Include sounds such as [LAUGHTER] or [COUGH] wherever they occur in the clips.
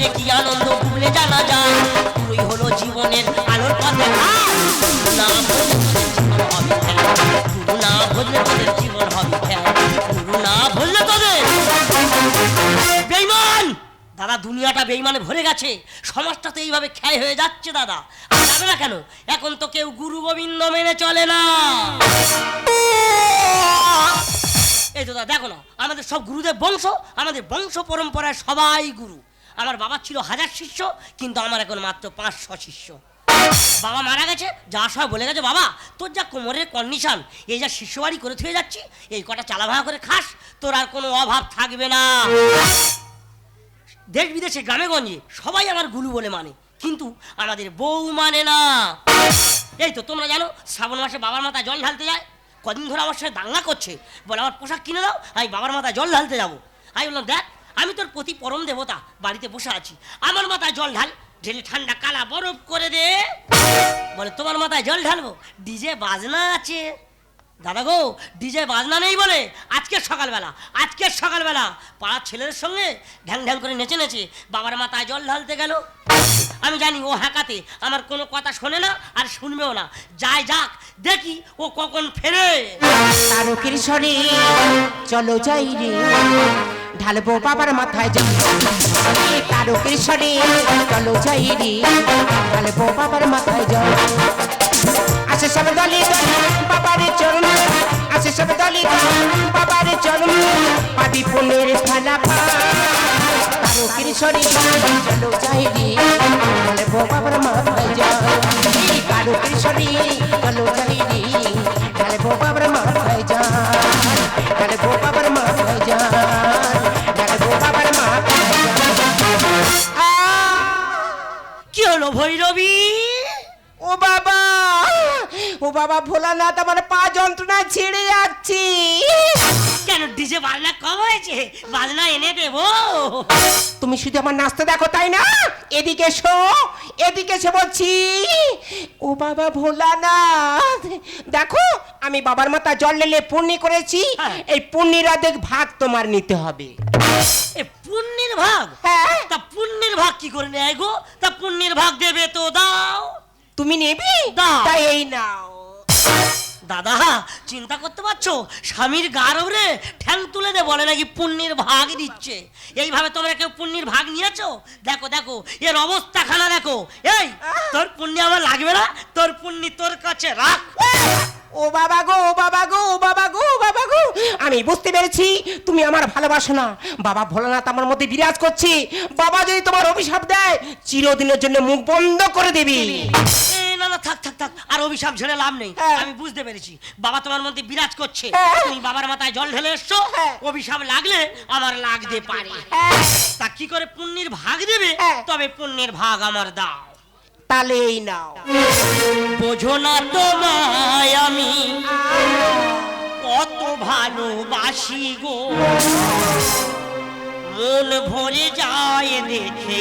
ভজলে কি আনন্দ ভুলে জানা যায়? তুই হলো জীবনের আলোর পথে না তোদের জীবন হবে। গুরু গুরু না ভজলে তোদের বেইমান! দাদা, দুনিয়াটা বেইমানে ভরে গেছে। সমাজটা তো এইভাবে ক্ষয় হয়ে যাচ্ছে, দাদা। আর যাবে না কেন? এখন তো কেউ গুরু গোবিন্দ মেনে চলে না। এই তো দাদা, দেখো না, আমাদের সব গুরুদেব বংশ, আমাদের বংশ পরম্পরায় সবাই গুরু। আমার বাবা ছিল হাজার শিষ্য, কিন্তু আমার এখন মাত্র পাঁচশো শিষ্য। বাবা মারা গেছে, যা সব বলে গেছে, বাবা, তোর যা কোমরের কন্ডিশন এই যা শিষ্য বাড়ি করে থুয়ে যাচ্ছি, এই কটা চালাভাড়া করে খাস, তোর আর কোনো অভাব থাকবে না। দেশ বিদেশে, গ্রামে গঞ্জে, সবাই আমার গুরু বলে মানে কিন্তু আমাদের বউ মানে না। এই তো, তোমরা জানো, শ্রাবণ মাসে বাবার মাথায় জল ঢালতে যায়, কদিন ধরে আমার সাথে দাঙ্গা করছে, বলে, আমার পোশাক কিনে দাও, আমি বাবার মাথায় জল ঢালতে যাব। আমি বললাম, দেখ আমি তোর প্রতি পরম দেবতা, বাড়িতে বসে আছি। আমার মাথায় জল ঢাল, ঢেলে ঠান্ডা কালা বরফ করে দে। বলে, তোমার মাথায় জল ঢালবো? ডিজে বাজনা আছে। দাদা গো, ডিজে বাজনা নেই বলে আজকে সকালবেলা আজকে সকালবেলা। পাড়ার ছেলেদের সঙ্গে ঢ্যাং ঢ্যাং করে নেচে নেচে বাবার মাথায় জল ঢালতে গেল। আমি জানি ও হাঁকাতে আমার কোনো কথা শোনে না আর শুনবেও না। যাই যাক, দেখি ও কখন ফেরে। চলো যাই রে। ঢালবো বাবার মাথায় জল। তারকের স্বরে, চলো যাই রে। ঢালবো বাবার মাথায় জল। সব দলি বাবার চরণ। আসে সব দলি বাবার চরণ। পাবি পুনের থালা পা তারকের স্বরে চলো ঢালবো বাবার মাথায় জল তারকের স্বরে চলো রে। ঢালবো বাবার মাথায় জল ঢালবো বাবার মাথায় বাবার কি হলো ভৈরবী? ও বাবা ও বাবা ভোলানাথ আমার পা যন্ত্রণা ছেড়ে যাচ্ছে। কেন ডিজে বাজনা কম হয়েছে? বাজনা এনে দেবো। তুমি শুধু আমার নাচতে দেখো তাই না? এদিকে এসো এদিকে এসে বলছি ও বাবা ভোলানাথ দেখো আমি বাবার মাথা জল লেলে পুণ্যি করেছি হ্যাঁ। এই পুণ্যির অর্ধেক ভাগ তোমার নিতে হবে। এ পুণ্যের ভাগ? হ্যাঁ। তা পুণ্যের ভাগ কি করে নেয় গো? তা পুণ্যের ভাগ দেবে তো দাও। তুমি নেবে? দাও। তাই এই নাও। দাদা চিন্তা করতে পারছ? স্বামীর গারবরে ঠ্যাং তুলে দে বলে নাকি পুণ্যের ভাগ দিচ্ছে। এইভাবে তোমরা কেউ পুণ্যের ভাগ নিয়েছো? দেখো দেখো এর অবস্থা খানা দেখো। এই তোর পুণ্য আমার লাগবে না তোর পুণ্য তোর কাছে রাখ। ও বাবা গো ও বাবা গো ও বাবা গো ও বাবা গো। আমি বুঝতে পেরেছি তুমি আমার ভালোবাসো না। বাবা ভোলানাথ আমার মধ্যে বিরাজ করছে। বাবা যদি তোমার অভিশাপ দেয় চিরদিনের জন্য মুখ বন্ধ করে দেবে। থাক থাক থাক আর অভিশাপ ঝেড়ে লাভ নেই। হ্যাঁ। আমি বুঝতে পেরেছি। বাবা তোমার মধ্যে বিরাজ করছে। হ্যাঁ। তুমি বাবার মাথায় জল ঢেলে এসছো। হ্যাঁ। অভিশাপ লাগলে আমার লাগতে পারে। তা কি করে পুণ্যের ভাগ দেবে। তবে পুণ্যের ভাগ আমার দাও। তাহলে এই নাও। বোঝো না তোমায় আমি। কত ভালোবাসি গো। মন ভরে যায় দেখে।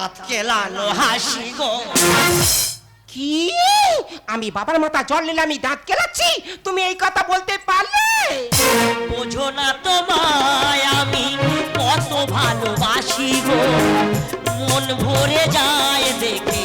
দাঁত কেলানো হাসি গো। কি? আমি বাবার মাথা জল নিলে আমি দাঁত কেলাচ্ছি? তুমি এই কথা বলতে পারলে? বোঝো না তোমায় আমি কত ভালোবাসি গো। মন ভরে যায় দেখে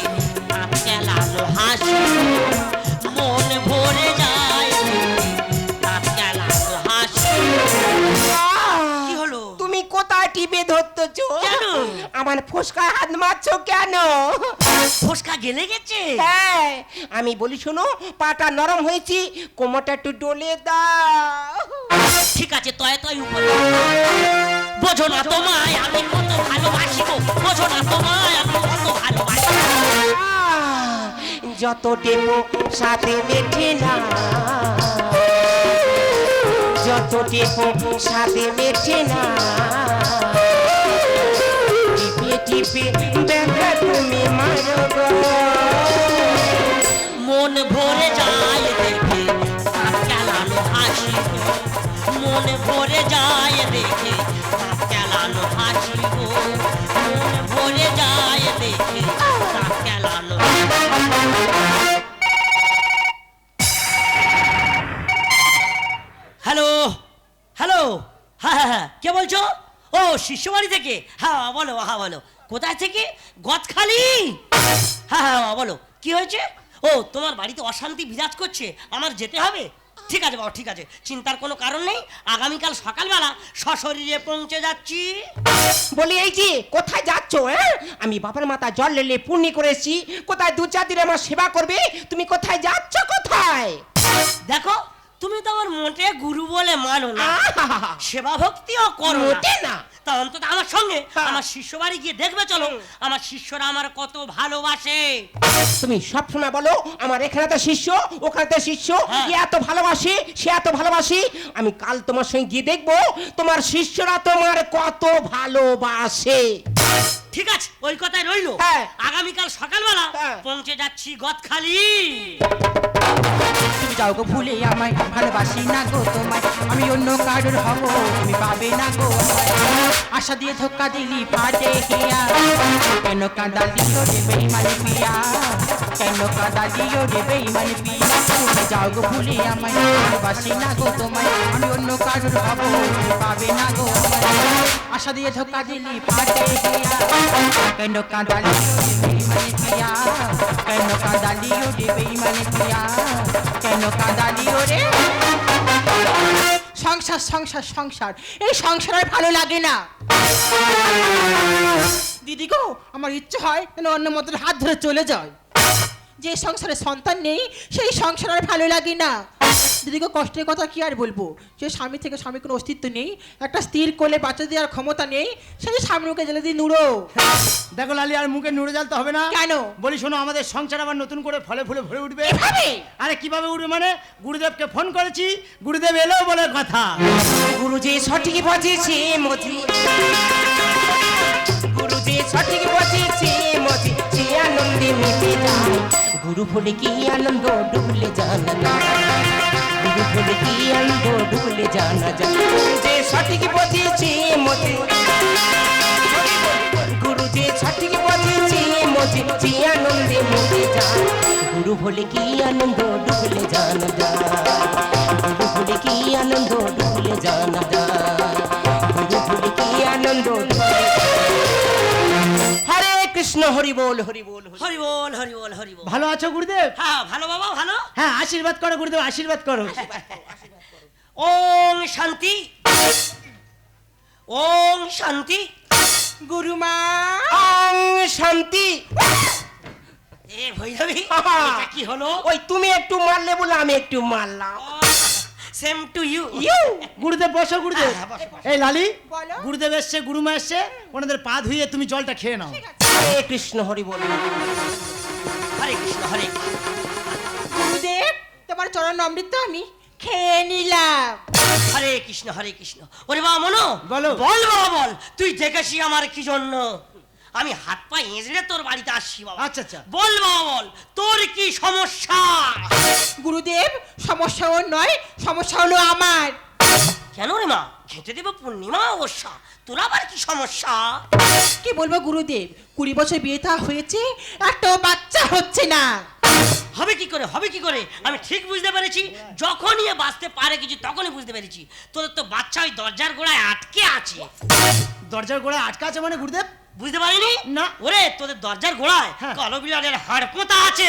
ফোসকা হাত মারছো কেন? ফোসকা গেলে গেছে? হ্যাঁ আমি বলি শোনো পাটা নরম হয়েছি কোমরটা একটু ডলে দাও। ঠিক আছে তয় তয় উপরে। বোঝো না তোমায় আমি কত ভালোবাসি গো বোঝো না তোমায় আমি কত ভালোবাসি যত টেপো সাথে মেঠে না যত টেপো সাথে মেঠে না মন ভরে যায় দেখে কেলানো হাসি মন ভরে যায় দেখে কেলানো হাসি মন ভরে যায় দেখে কেলানো হ্যালো হ্যালো হ্যাঁ হ্যাঁ হ্যাঁ কে বলছো? ও শিষ্য বাড়ি থেকে। হ্যাঁ বলো হ্যাঁ বলো। কোথায় থেকে? গদখালি! হ্যাঁ হ্যাঁ বাবা, বলো কি হয়েছে? ও তোমার বাড়িতে অশান্তি বিরাজ করছে আমার যেতে হবে? ঠিক আছে বাবা ঠিক আছে চিন্তার কোনো কারণ নেই। আগামীকাল সকালবেলা সশরীরে পৌঁছে যাচ্ছি। বলি এই যে কোথায় যাচ্ছ হ্যাঁ? আমি বাবার মাথা জল লেলে পূর্ণি করেছি কোথায় দু চার দিন আমার সেবা করবে? তুমি কোথায় যাচ্ছ কোথায়? দেখো তুমি তো আমার মোটে গুরু বলে মানো না! সেবা ভক্তিও করো মোটে না। তা অন্তত আমার সঙ্গে। আমার শিষ্য বাড়ি গিয়ে দেখবে চলো আমার শিষ্যরা আমার কত ভালোবাসে তুমি সব সময় বলো আমার এখানে তো শিষ্য ওখানে তো শিষ্য হ্যাঁ। এত ভালোবাসে সে এত ভালোবাসি আমি কাল তোমার সঙ্গে গিয়ে দেখব তোমার শিষ্যরা তোমার কত ভালোবাসে ঠিক আছে ওই কথাই রইল। হ্যাঁ। আগামীকাল সকালবেলা হ্যাঁ। পৌঁছে যাচ্ছি গদখালি। তুমি যাও গো ভুলে আমায় ভালোবাসি না গো তোমায়। আমি অন্য কারোর হব তুমি পাবে না গো আশা দিয়ে ধোকা দিলি ফাটে হিয়া। কেন কাঁদালিও রে বেইমানি পিয়া কেন বেইমানি পিয়া তুমি যাও গো ভুলে আমায় না গো তোমায়। আমি অন্য কারোর তুমি পাবে না গো। আশা দিয়ে ধোকা দিলি হিয়া কেন পিয়া কেন পিয়া কেন রে সংসার সংসার সংসার। এই সংসার আর ভালো লাগে না। দিদি গো, আমার ইচ্ছে হয় যেন অন্য মতের হাত ধরে চলে যায়। যে সংসারে সন্তান নেই সেই সংসার আর ভালো লাগে না। দিদিকে কষ্টের কথা কি আর বলব? যে স্বামী থেকে স্বামীর কোনো অস্তিত্ব নেই একটা স্থির কোলে বাচ্চা দেওয়ার ক্ষমতা নেই সেই স্বামী মুখে জেলে দিয়ে নুড়ো। দেখো লালি আর মুখে নুড়ে জ্বালতে হবে না। কেন? বলি শোনো আমাদের সংসার আবার নতুন করে ফলে ফুলে ভরে উঠবে? আরে কীভাবে উঠবে মানে? গুরুদেবকে ফোন করেছি গুরুদেব এলো বলে কথা। গুরুজি সঠিক বাজেছে মতি গুরুজি সঠিক বাজেছে মতি যে আনন্দে মেতে যায়। গুরু বলে কি আনন্দ, ডুবলে জানা যায়। গুরু বলে কি আনন্দ, ডুবলে জানা যায়। যে সঠিক বাজেছে মতি গুরু যে সঠিক বাজেছে মতি যে আনন্দে মেতে যায়। গুরু বলে কি আনন্দ, ডুবলে জানা যায়। গুরু বলে কি আনন্দ, ডুবলে জানা যায়। গুরু বলে কি আনন্দ কৃষ্ণ হরি বল হরি বল হরি বল। হরি বল হরি বল ভালো আছো গুরুদেব? হ্যাঁ ভালো বাবা ভালো? হ্যাঁ আশীর্বাদ করো গুরুদেব আশীর্বাদ করো। ওং শান্তি। ওং শান্তি। গুরুমা ওং শান্তি। এ ভৈরবী এটা কি হলো? ওই তুমি একটু মারলে বলে আমি একটু মারলাম। সেম টু ইউ ইউ গুরুদেব বসো গুরুদেব। হ্যাঁ, বসো। এই লালি গুরুদেব এসছে গুরুমা এসছে ওনাদের পা ধুইয়ে তুমি জলটা খেয়ে নাও। হরে কৃষ্ণ হরি বল। হরে কৃষ্ণ হরে। গুরুদেব তোমার চরণ অমৃত আমি খেয়ে নিলাম। হরে কৃষ্ণ হরে কৃষ্ণ। ওরে বাবা মনো বলো। বল বাবা বল। তুই দেখেছি আমার কি জন্য? আমি হাত পা এঁচড়ে তোর বাড়িতে আসছি বাবা। আচ্ছা, আচ্ছা। বল বাবা বল। তোর কি সমস্যা? গুরুদেব সমস্যা নয় সমস্যা হলো আমার। কেন রে মা খেতে দেবো পূর্ণিমা অবশ্যা। তোর আবার কি সমস্যা? কি বলব গুরুদেব? কুড়ি বছর বিয়ে থা হয়েছে একটাও বাচ্চা হচ্ছে না। হবে কি করে? হবে কি করে? আমি ঠিক বুঝতে পেরেছি। যখনই এ বাঁচতে পারে কিছু তখনই বুঝতে পেরেছি। তোদের তো বাচ্চা ওই দরজার গোড়ায় আটকে আছে। দরজার গোড়ায় আটকা আছে মানে গুরুদেব? বুঝতে পারিনি? না। ওরে তোদের দরজার গোড়ায় হ্যাঁ। কালো বিড়ালের হাড় পোঁতা আছে।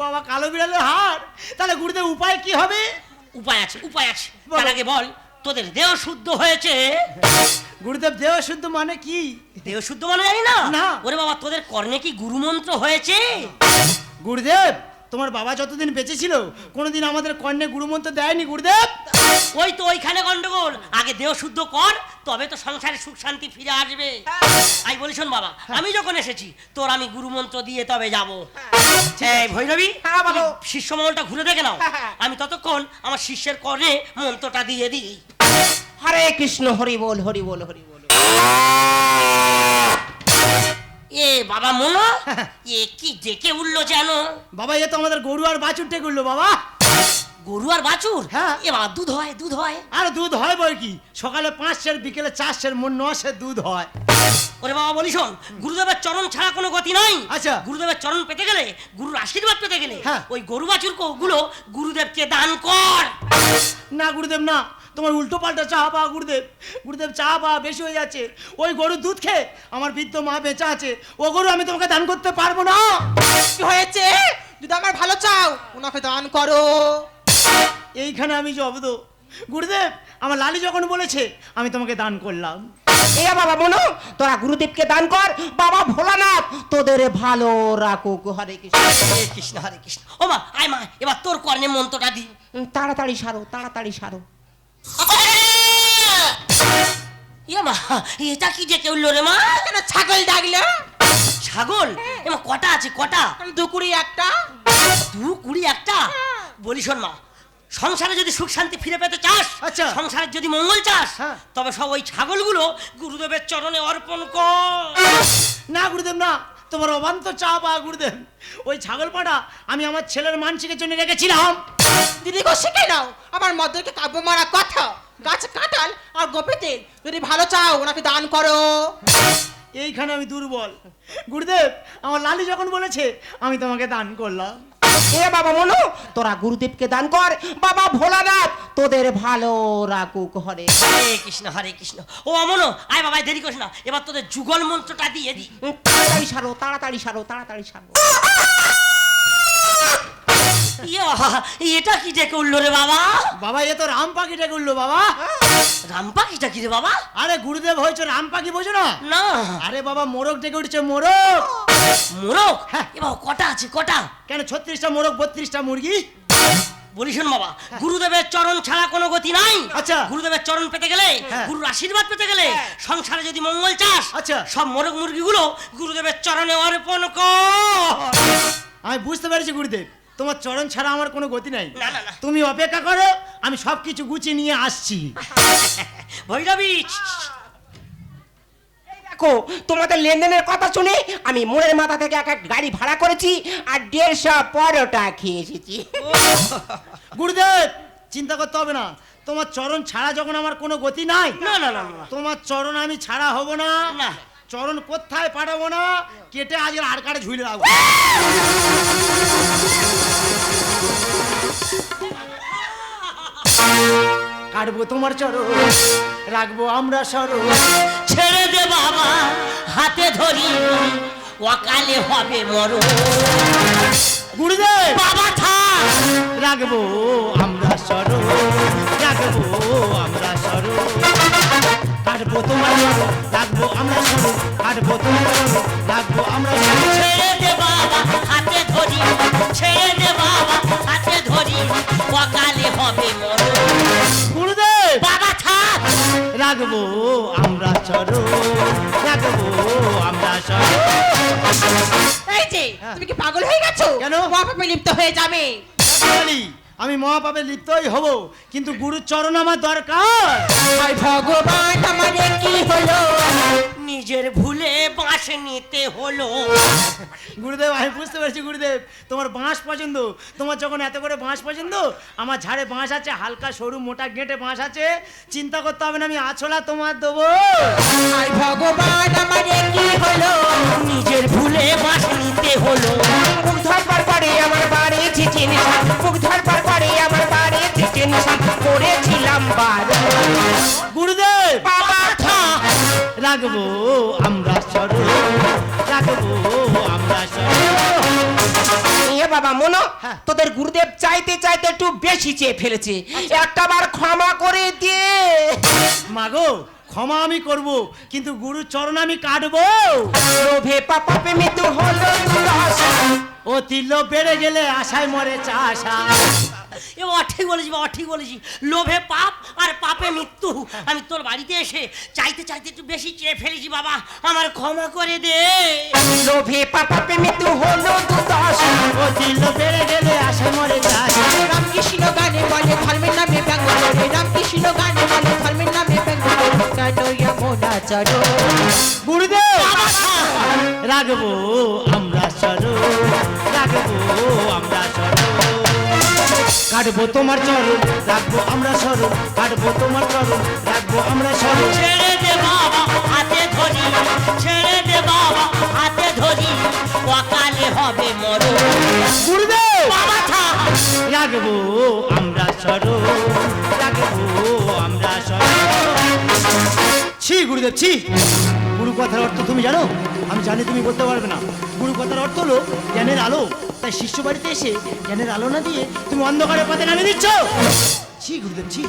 বাবা কালো বিড়ালের হাড়? তাহলে গুরুদেব উপায় কি হবে? উপায় আছে উপায় আছে। তার আগে বল তোদের দেহ শুদ্ধ হয়েছে? গুরুদেব দেহ শুদ্ধ মানে কি? দেহ শুদ্ধ মানে জানি না। ওরে বাবা তোদের কর্ণে কি গুরুমন্ত্র হয়েছে? গুরুদেব তোমার বাবা যতদিন বেঁচে ছিল কোনোদিন আমাদের কর্ণে গুরুমন্ত্র দেয়নি গুরুদেব? ওই তো ওইখানে গন্ডগোল। আগে দেহ শুদ্ধ কর তবে তো সংসারে সুখ শান্তি ফিরে আসবে। আমি বলি শোন বাবা আমি যখন এসেছি তোর আমি গুরুমন্ত্র দিয়ে তবে যাব। এই ভৈরবী হ্যাঁ, বলো। শিষ্য মহলটা ঘুরে দেখে নাও। হ্যাঁ, হ্যাঁ। আমি ততক্ষণ আমার শিষ্যের কর্ণে মন্ত্রটা দিয়ে দিই। হরে কৃষ্ণ হরি বল হরি বল হরি বল। এ বাবা মনো এ কি ডেকে উঠল যেন? বাবা এ তো আমাদের গরু আর বাছুর ডেকে উঠল বাবা। গরু আর বাছুর? হ্যাঁ। এ বাবা দুধ হয় দুধ হয়। আর দুধ হয় বই কি? সকালে পাঁচ সের বিকেলে চার সের মন ন সের দুধ হয়। ওরে বাবা বলি শোন গুরুদেবের চরণ ছাড়া কোনো গতি নাই। আচ্ছা। গুরুদেবের চরণ পেতে গেলে গুরুর আশীর্বাদ পেতে গেলে হ্যাঁ। ওই গরু বাছুরগুলো গুরুদেবকে দান কর। না গুরুদেব না। তোমার উল্টো পাল্টা চা পা গুরুদেব। গুরুদেব চা পা বেশি হয়ে যাচ্ছে। ওই গরুর দুধ খেয়ে আমার বৃদ্ধ মা বেঁচে আছে। ও গরু আমি তোমাকে দান করতে পারব না। কি হয়েছে? যদি আমার ভালো চাও ওনাকে দান করো। এইখানে আমি জব্দ। গুরুদেব আমার লালি যখন বলেছে আমি তোমাকে দান করলাম। এ বাবা মনো তোরা গুরুদেবকে দান কর। বাবা ভোলানাথ তোদের ভালো রাখুক। হরে কৃষ্ণ হরে কৃষ্ণ হরে কৃষ্ণ। ও মা আয় মা এবার তোর কর্ণে মন্ত্রটা দি। তাড়াতাড়ি সারো তাড়াতাড়ি সারো। ইয়ে মা এটা কি ডেকে উঠল রে মা? কেন ছাগল ডাকলো? ছাগল? এমা কটা আছে কটা? দু কুড়ি একটা। দু কুড়ি একটা? বলি শোন মা সংসারে যদি সুখ শান্তি ফিরে পেতে চাস আচ্ছা। সংসারের যদি মঙ্গল চাস হ্যাঁ। তবে সব ওই ছাগলগুলো গুরুদেবের চরণে অর্পণ কর। না গুরুদেব না। তোমার অবান্ত চা পা গুরুদেব। ওই ছাগল পাটা আমি আমার ছেলের মানসিকের জন্য রেখেছিলাম। দিদি গো শিখে নাও। আমার মদ্দকে কাব্য মারা কথা। গাছ কাটাল আর গোপে তেল যদি ভালো চাও ওনাকে দান করো। এইখানে আমি দুর্বল। গুরুদেব আমার লালি যখন বলেছে আমি তোমাকে দান করলাম। এ বাবা মনো তোরা গুরুদেবকে দান কর। বাবা ভোলানাথ তোদের ভালো রাখুক হরে। হরে কৃষ্ণ হরে কৃষ্ণ। ও অমনো আয় বাবা দেরি করিস না। এবার তোদের যুগল মন্ত্রটা দিয়ে দি। তাড়াতাড়ি সারো তাড়াতাড়ি সারো তাড়াতাড়ি সারো। এটা কি ডেকে উঠল রে বাবা? বাবা এ তো রাম পাখি ডেকে উঠল বাবা। রাম্পা কিটা কি রে বাবা? আরে গুরুদেব হয়েছে রাম পাখি বোঝো না? না। আরে বাবা মোরগ ডেকে উঠছে মোরগ। মোরগ হ্যাঁ। কটা আছে কটা কেন ছত্রিশটা মোরগ বত্রিশটা মুরগি বলি শোন বাবা গুরুদেবের চরণ ছাড়া কোনো গতি নাই আচ্ছা। গুরুদেবের চরণ পেতে গেলে হ্যাঁ। গুরুর আশীর্বাদ পেতে গেলে সংসারে যদি মঙ্গল চাস আচ্ছা। সব মোরগ মুরগিগুলো গুরুদেবের চরণে অর্পণ কর আমি বুঝতে পেরেছি গুরুদেব তোমার চরণ ছাড়া আমার কোনো গতি নাই। তুমি অপেক্ষা করো আমি সব কিছু গুছিয়ে নিয়ে আসছি ভৈরবী দেখো তোমাদের লেনদেনের কথা শুনে আমি মোড়ের মাথা থেকে এক এক গাড়ি ভাড়া করেছি আর দেড়শো পরোটা খেয়ে এসেছি। [LAUGHS] গুরুদেব চিন্তা করতে হবে না। তোমার চরণ ছাড়া যখন আমার কোনো গতি নাই না না না তোমার চরণ আমি ছাড়া হব না। না। চরণ কোথায় পাঠাবো না? কেটে আজ আর কাটে ঝুলে রাখব। [LAUGHS] কাটবো তোমার চরণ রাখব আমরা সরণ ছেড়ে দে বাবা হাতে ধরি অকালে হবে মরো গুরুদেব! বাবা থাক! রাখব আমরা সরণ রাখব আমরা সরণ কাটবো তোমার রাখব আমরা সরণ কাটবো তোমার রাখব আমরা ছেড়ে দে বাবা হাতে ধরি ছেড়ে দে বাবা হাতে ধরি অকালে হবে মরো গুরুদেব! বাবা থাক রাখব আমরা চরণ রাখব আমরা সরণ এই যে তুমি কি পাগল হয়ে গেছো? কেন? মহাপাপে লিপ্ত হয়ে যাবে। আমি মহাপাপে লিপ্তই হব কিন্তু গুরুর চরণ আমার দরকার। হায় ভগবান আমারে কি হলো? নিজের ভুলে বাঁশ নিতে হলো। গুরুদেব আমি বুঝতে পারছি গুরুদেব। তোমার বাঁশ পছন্দ? তোমার যখন এত করে বাঁশ পছন্দ আমার ঝাড়ে বাঁশ আছে হালকা সরু মোটা গেঁটে বাঁশ আছে। চিন্তা করতে হবে না আমি আছলা তোমার দেবো। ভগবান আমারে কি হলো? নিজের ভুলে বাঁশ নিতে হলো। মুখ ধরবার পরে আমার বাড়ি চিঠি মুখ ধরবার রাখব আমরা সরু। রাখব আমরা সরু। এ বাবা মনো হ্যাঁ। তোদের গুরুদেব চাইতে চাইতে একটু বেশি চেয়ে ফেলেছে। একটা বার ক্ষমা করে দিয়ে মাগো ক্ষমা আমি করব কিন্তু গুরুর চরণ আমি কাটবো লোভে পাপা মৃত্যু হলো। ও তিল বেড়ে গেলে আশায় মরে চাষা। এ বাবা ঠিক বলেছি বাবা ঠিক বলেছি। লোভে পাপ আর পাপে মৃত্যু। আমি তোর বাড়িতে এসে চাইতে চাইতে একটু বেশি চেয়ে ফেলেছি বাবা। আমার ক্ষমা করে দে। লোভে পাপা মৃত্যু হলো দুর্দশা। ও তিল বেড়ে গেলে আশায় মরে চাষা। রামকৃষ্ণ গানে বলে ধর্মের নামে ব্যঙ্গ রামকৃষ্ণ গানে বলে ধর্মের নামে ব্যঙ্গ কেন এমন আচরণ গুরুদেব। রাখব আমরা সরু রাখব আমরা সরু কাটবো তোমার চরণ রাখব আমরা সরু কাটবো তোমার চরণ রাখব আমরা সরু ছেড়ে দে বাবা হাতে ধরি। ছেড়ে দে বাবা হাতে ধরি। অকালে হবে মরো গুরুদেব! বাবা রাখব আমরা সরু গুরুদেব ছি। গুরু কথার অর্থ তুমি জানো? আমি জানি তুমি বলতে পারবে না। গুরু কথার অর্থ হলো জ্ঞানের আলো। তাই শিষ্য বাড়িতে এসে জ্ঞানের আলো না দিয়ে তুমি অন্ধকারের পথে নামিয়ে দিচ্ছ। ছি গুরুদেব ছি।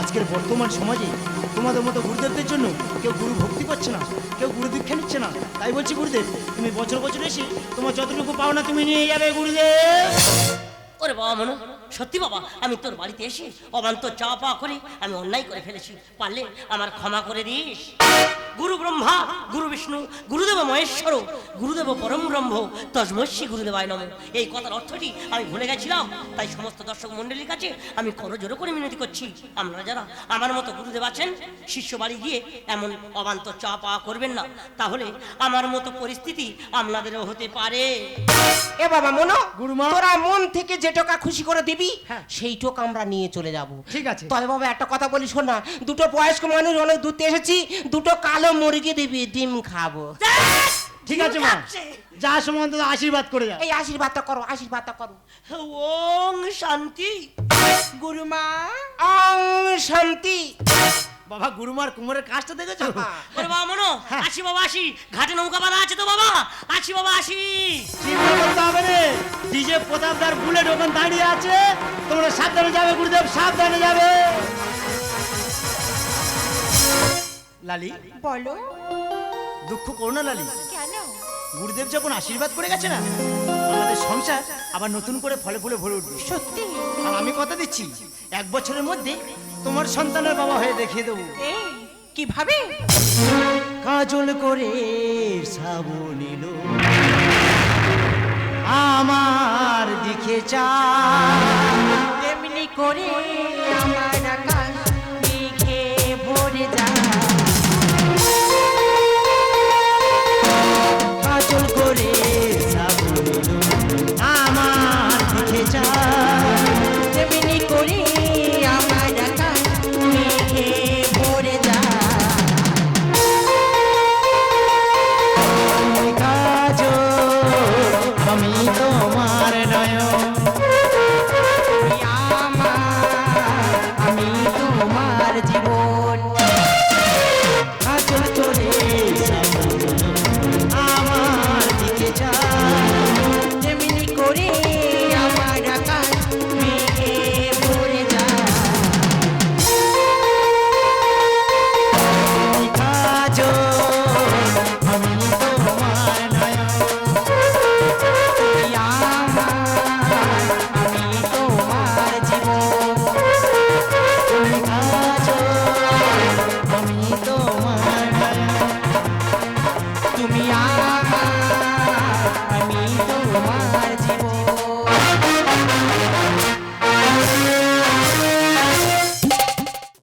আজকের বর্তমান সমাজে তোমাদের মতো গুরুদেবদের জন্য কেউ গুরু ভক্তি করছে না, কেউ গুরু দীক্ষা নিচ্ছে না। তাই বলছি গুরুদেব তুমি বছর বছর এসে তোমার যতটুকু পাও না তুমি নিয়ে যাবে গুরুদেব ওরে বাবা মনো সত্যি বাবা আমি তোর বাড়িতে এসে অবান্ত চা পাওয়া করে আমি অন্যায় করে ফেলেছি। পারলে আমার ক্ষমা করে দিস। গুরু ব্রহ্মা গুরু বিষ্ণু গুরুদেব মহেশ্বর গুরুদেব পরম ব্রহ্ম তসমস্বী গুরুদেবায় নম। এই কথার অর্থটি আমি ভুলে গেছিলাম তাই সমস্ত দর্শক মণ্ডলীর কাছে আমি করজোড়ো করে মিনতি করছি। আমরা যারা আমার মতো গুরুদেব আছেন শিষ্য বাড়ি গিয়ে এমন অবান্ত চা পাওয়া করবেন না। তাহলে আমার মতো পরিস্থিতি আপনাদেরও হতে পারে। এ বাবা মনো গুরুমা। তোরা মন থেকে যে টাকা খুশি করে দিবি হ্যাঁ। সেই টোক আমরা নিয়ে চলে যাব। ঠিক আছে। তবে বাবা একটা কথা বলি শোন না। দুটো বয়স্ক মানুষ অনেক দূরতে এসেছি দুটো কালো মুরগি দিবি ডিম খাব। ঠিক আছে মা। যা সময় অন্তত আশীর্বাদ করে যা। এই আশীর্বাদটা করো আশীর্বাদটা করো। ওং শান্তি। গুরুমা। অং শান্তি। বাবা গুরুমার কুমোরের কাজটা দেখেছ? ওরে বাবা মনো আসি বাবা আসি ঘাটে নৌকা বাঁধা আছে তো বাবা? আসি বাবা আসি চিন্তা করতে হবে রে। ডিজে প্রতাপদার বুলেট ওখানে দাঁড়িয়ে আছে। তোমরা সাবধানে যাবে গুরুদেব সাবধানে যাবে। লালি? বলো। দুঃখ করো না লালি। কেন? গুরুদেব যখন আশীর্বাদ করে গেছে না আমাদের সংসার আবার নতুন করে ফলে ফুলে ভরে উঠবে। সত্যি? আর আমি কথা দিচ্ছি। এক বছরের মধ্যে তোমার সন্তানের বাবা হয়ে দেখিয়ে দেবো। কীভাবে? কাজল করে সাবুন আমার দিকে চা তেমনি করে আমার